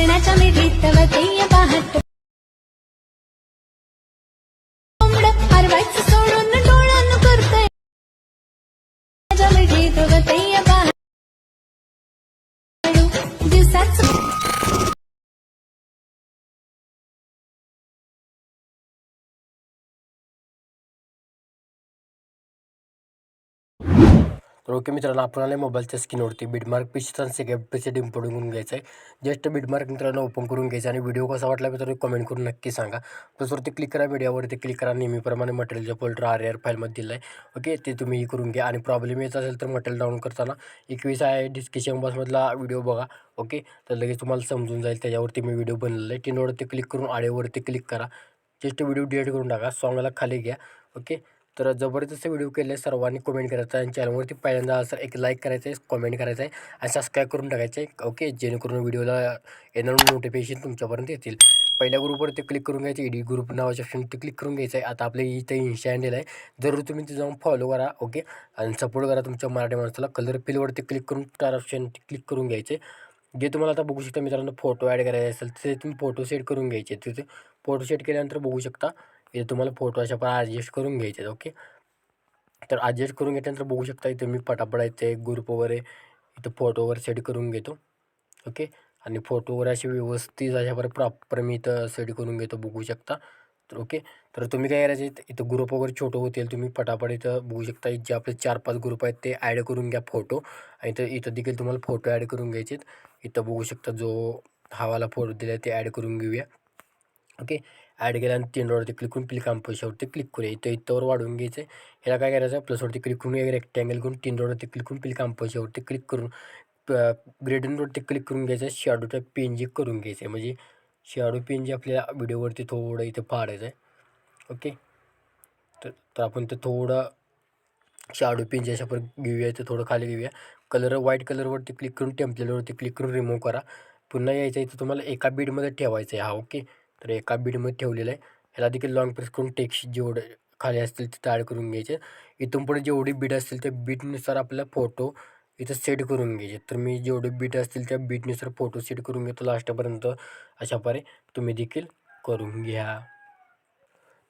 हसण्याच्या मिठीत वतीय पाहत कोंबडं हरवायचं सोडून डोळ्यानं करतंय. मिठीत पाहत तर ओके मित्रांनो आपल्याला मोबाईलच्या स्क्रीनवरती बिटमार्क पीसीचा सेकंड पीसी इम्पोर्ट करून घ्यायचं आहे जस्ट बिडमार्क मित्रांनो ओपन करून घ्यायचं आणि व्हिडिओ कसा वाटला मित्रांनो कमेंट करून नक्की सांगा. प्लसवरती क्लिक करा मीडियावरती क्लिक करा. नेहमीप्रमाणे मटेरियलच्या फोल्डर आर आर फाईलमध्ये दिलं आहे ओके ते तुम्ही करून घ्या. आणि प्रॉब्लेम येत असेल तर मटेरियल डाऊनलोड करताना एकवीस आहे डिस्क्रिप्शन बॉक्समधला व्हिडिओ बघा. ओके तर लगेच तुम्हाला समजून जाईल. त्याच्यावरती मी व्हिडिओ बनलेला आहे. टिनवरती क्लिक करून आडेवरती क्लिक करा. जस्ट व्हिडिओ डिलीट करून टाका. सॉंगला खाली घ्या. ओके तर जबरदस्त व्हिडिओ केले सर्वांनी कमेंट करायचा आहे आणि चॅनलवरती पहिल्यांदा असं एक लाईक करायचं आहे कमेंट करायचं आहे आणि सबस्क्राईब करून टाकायचं आहे. ओके जेणेकरून व्हिडिओला येणार नोटिफिकेशन तुमच्यापर्यंत येतील. पहिल्या ग्रुपवरती क्लिक करून घ्यायचं ईडी ग्रुप नावाच्या ते क्लिक करून घ्यायचं आहे. आता आपल्या इथे इन्स्टा हँडल आहे. जरूर तुम्ही ते जाऊन फॉलो करा. ओके आणि सपोर्ट करा तुमच्या मराठी माणसाला. कलर पिलवरती क्लिक करून त्या ऑप्शन क्लिक करून घ्यायचे. जे तुम्हाला आता बघू शकता मित्रांनो फोटो ॲड करायचे असेल ते तुम्ही फोटो सेट करून घ्यायचे. तिथे फोटो सेट केल्यानंतर बघू शकता इथे तुम्हाला फोटो अशा पण ॲडजस्ट करून घ्यायचे आहेत, ओके तर ॲडजस्ट करून घेतल्यानंतर बघू शकता इथे मी पटापट इथे ग्रुप वगैरे इथं फोटो वगैरे सेट करून घेतो ओके आणि फोटो वगैरे असे व्यवस्थित अशा प्रॉपर मी इथं सेट करून घेतो बघू शकता. तर ओके तर तुम्ही काय करायचे इथं ग्रुप वगैरे छोटं होतील तुम्ही पटापट इथं बघू शकता जे आपले चार पाच ग्रुप आहेत ते ॲड करून घ्या फोटो आणि इथं इथं देखील तुम्हाला फोटो ॲड करून घ्यायचे आहेत. इथं बघू शकता जो हवाला फोटो दिला आहे ते ॲड करून घेऊया ओके ॲड केल्यानंतर तीनवरती क्लिक करून क्लिक आंपशावरती क्लिक करूया. इथं इथंवर वाढवून घ्यायचं आहे ह्याला काय करायचं? प्लसवरती क्लिक करून एक रेक्टँगल करून तीनवरती क्लिक करून क्लिक आंपशावरती क्लिक करून ग्रेडियंटवरती क्लिक करून घ्यायचं आहे शॅडोचा पेन करून घ्यायचं आहे म्हणजे शॅडो पेन जे आपल्या व्हिडिओवरती थोडं इथं फाडायचं आहे ओके तर तर आपण ते थोडं शॅडो पेन जे अशा घेऊया. इथं थोडं खाली घेऊया. कलर व्हाईट कलरवरती क्लिक करून टेम्पलेटवरती क्लिक करून रिमूव्ह करा. पुन्हा यायचं इथं तुम्हाला एका बीडमध्ये ठेवायचं आहे हा. ओके तर एका बीडमध्ये ठेवलेलं आहे. ह्याला देखील लॉंग प्रेस करून टेक्स्ट जेवढे खाली असतील तिथं ॲड करून घ्यायचे. इथून पुढे जेवढी बीट असतील त्या बीटनुसार आपला फोटो इथं सेट करून घ्यायचे. तर मी जेवढे बीट असतील त्या बीटनुसार फोटो सेट करून घेतो लास्टपर्यंत अशाप्रकारे तुम्ही देखील करून घ्या.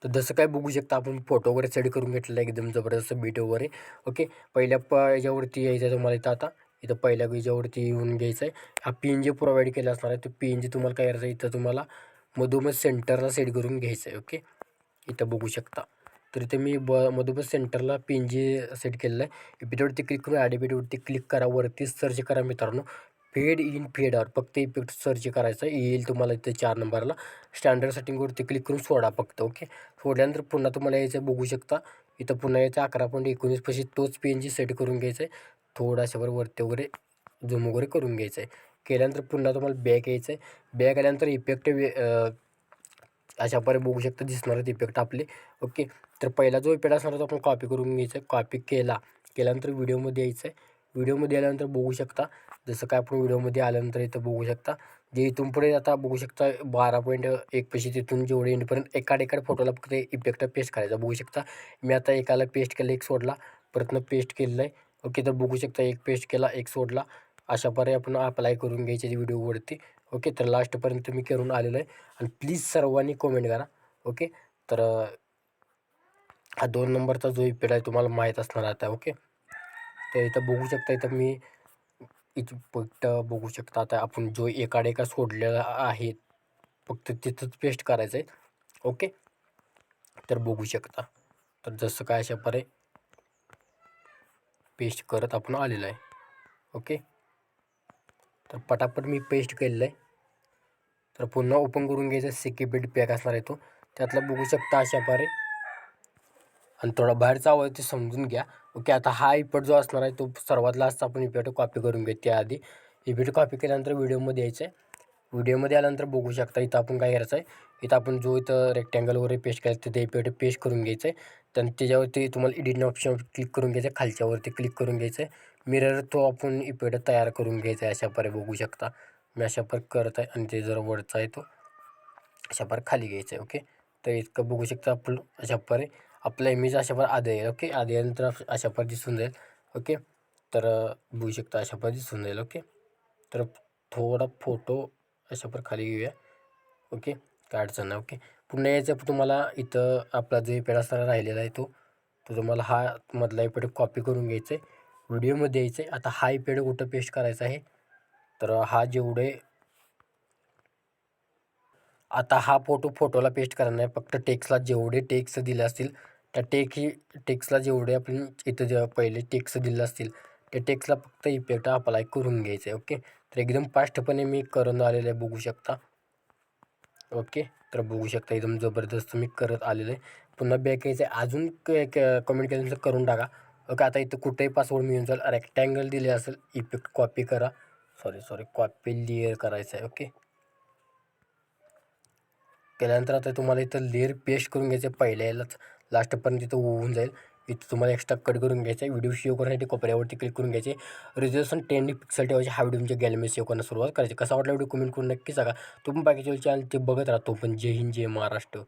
तर जसं काय बघू शकता आपण फोटो वगैरे सेट करून घेतलेला आहे एकदम जबरदस्त बीट वगैरे. ओके पहिल्या प याच्यावरती यायचं आहे तुम्हाला इथं आता. इथं पहिल्या याच्यावरती येऊन घ्यायचं आहे. हा पी एन जी प्रोव्हाइड केला असणार आहे तो पी एन जी तुम्हाला काय करायचं आहे इथं तुम्हाला मधोमध सेंटरला सेट करून घ्यायचं आहे ओके? इथं बघू शकता. तर इथे मी ब मधोमध सेंटरला पी एन जी सेट केलेलं आहे. इपिटवरती क्लिक करून ॲडिपिटवरती क्लिक करा. वरती सर्च करा मित्रांनो. फेड इन फेडवर फक्त इफेक्ट सर्च करायचं येईल तुम्हाला इथे चार नंबरला. स्टँडर्ड सेटिंगवरती क्लिक करून सोडा फक्त ओके? सोडल्यानंतर पुन्हा तुम्हाला यायचं बघू शकता. इथं पुन्हा यायचं अकरा पॉईंट एकोणीस पैसे तोच पी एन जी सेट करून घ्यायचं आहे थोडाशावर वरती वगैरे झूम वगैरे करून घ्यायचं आहे केल्यानंतर पुन्हा तुम्हाला बॅक यायचं आहे बॅक आल्यानंतर इफेक्ट वे अशा प्रकारे बघू शकता दिसणार आहेत इफेक्ट आपले. ओके तर पहिला जो इफेक्ट असणार तो आपण कॉपी करून घ्यायचा. आहे कॉपी केला. केल्यानंतर व्हिडिओमध्ये यायचं आहे व्हिडिओमध्ये आल्यानंतर बघू शकता. जसं काय आपण व्हिडिओमध्ये आल्यानंतर इथं बघू शकता. जे इथून पुढे आता बघू शकता बारा पॉईंट एक पैसे तिथून जेवढे एंडपर्यंत एकाड एकाड फोटोला फक्त इफेक्ट पेस्ट करायचा. बघू शकता. मी आता एकाला पेस्ट केलं एक सोडला. परतनं पेस्ट केलेलं आहे. ओके तर बघू शकता एक पेस्ट केला एक सोडला. अशा पर्याय आपण अप्लाय करून घ्यायचे व्हिडिओवरती ओके तर लास्टपर्यंत मी करून आलेलो आहे. आणि प्लीज सर्वांनी कमेंट करा. ओके तर हा दोन नंबरचा जो इपेड आहे तुम्हाला माहीत असणार आता. ओके तर इथं बघू शकता इथं मी इथं फक्त बघू शकता आता आपण जो एकाड एका सोडलेला आहे फक्त तिथंच पेस्ट करायचं आहे. ओके तर बघू शकता. तर जसं काय अशा पर्याय पेस्ट करत आपण आलेलं आहे. ओके तर पटापट मी पेस्ट केलेलं आहे. तर पुन्हा ओपन करून घ्यायचं सिक्युरिटी पॅक असणार आहे तो. त्यातला बघू शकता अशा प्रकारे. आणि थोडा बाहेरचा आवाज ते समजून घ्या. ओके आता हा इपट जो असणार आहे तो सर्वात लास्ट आपण इफेक्ट कॉपी करून घेऊ. त्याआधी इफेक्ट कॉपी केल्यानंतर व्हिडिओमध्ये यायचं आहे. व्हिडिओमध्ये आल्यानंतर बघू शकता इथं आपण काय करायचं आहे. इथं आपण जो इथं रेक्टँगल वगैरे पेस्ट करायचं तिथे ते पेस्ट करून घ्यायचं आहे. तर त्याच्यावरती तुम्हाला एडिट ऑप्शन क्लिक करून घ्यायचं आहे खालच्यावरती क्लिक करून घ्यायचं. आहे मिरर तो आपण इपेड तयार करून घ्यायचा आहे अशा प्रकारे बघू शकता. मी अशा प्रकारे करत आहे आणि ते जर वरचा आहे तो अशा प्रकारे खाली घ्यायचं आहे ओके तर इतकं बघू शकता आपण अशा प्रकारे आपला इमेज अशा प्रकारे आधी येईल ओके आधी आल्यानंतर अशा प्रकारे दिसून जाईल ओके तर बघू शकता अशा प्रकारे दिसून जाईल ओके तर थोडा फोटो अशा प्रकारे खाली घेऊया ओके काय अडचण नाही ओके पुन्हा यायचं तुम्हाला इथं आपला जे पेड असताना राहिलेला आहे तो तो तुम्हाला हा मधला इपेड कॉपी करून घ्यायचं आहे व्हिडिओमध्ये यायचं आहे आता हा इपेड कुठं पेस्ट करायचा आहे? तर हा जेवढे आता हा फोटो फोटोला पेस्ट करणार नाही. फक्त टेक्स्टला जेवढे टेक्स्ट दिले असतील त्या टेक ही टेक्स्टला जेवढे आपण इथं जे पहिले टेक्स्ट दिले असतील त्या टेक्स्टला फक्त इफेक्ट अप्लाय करून घ्यायचं आहे ओके तर एकदम फास्टपणे मी करून आलेलं आहे बघू शकता. ओके तर बघू शकता. एकदम जबरदस्त मी करत आलेलं आहे पुन्हा बॅक यायचं आहे अजून कमेंट केल्यानंतर करून टाका. ओके आता इथं कुठेही पासवर्ड मिळून जाईल. रेक्टँगल दिले असेल इफेक्ट कॉपी करा. सॉरी सॉरी कॉपी लिअर करायचं आहे ओके. केल्यानंतर आता तुम्हाला इथं लेअर पेस्ट करून घ्यायचं आहे पहिल्यालाच लास्टपर्यंत तिथं होऊन जाईल. इथं तुम्हाला एक्स्ट्रा कट करून घ्यायचं आहे. व्हिडिओ सेव्ह करण्यासाठी कोपऱ्यावरती क्लिक करून घ्यायचे. रिझर्वेशन टेन पिक्सल ठेवायचे. हा व्हिडिओ तुमच्या गॅलरीमध्ये सेव्ह करण्यास सुरुवात करायची. कसा वाटला व्हिडिओ कमेंट करून नक्की सांगा. तुम्ही बाकीच्या चॅनल ते बघत राहतो पण जय हिंद जय महाराष्ट्र.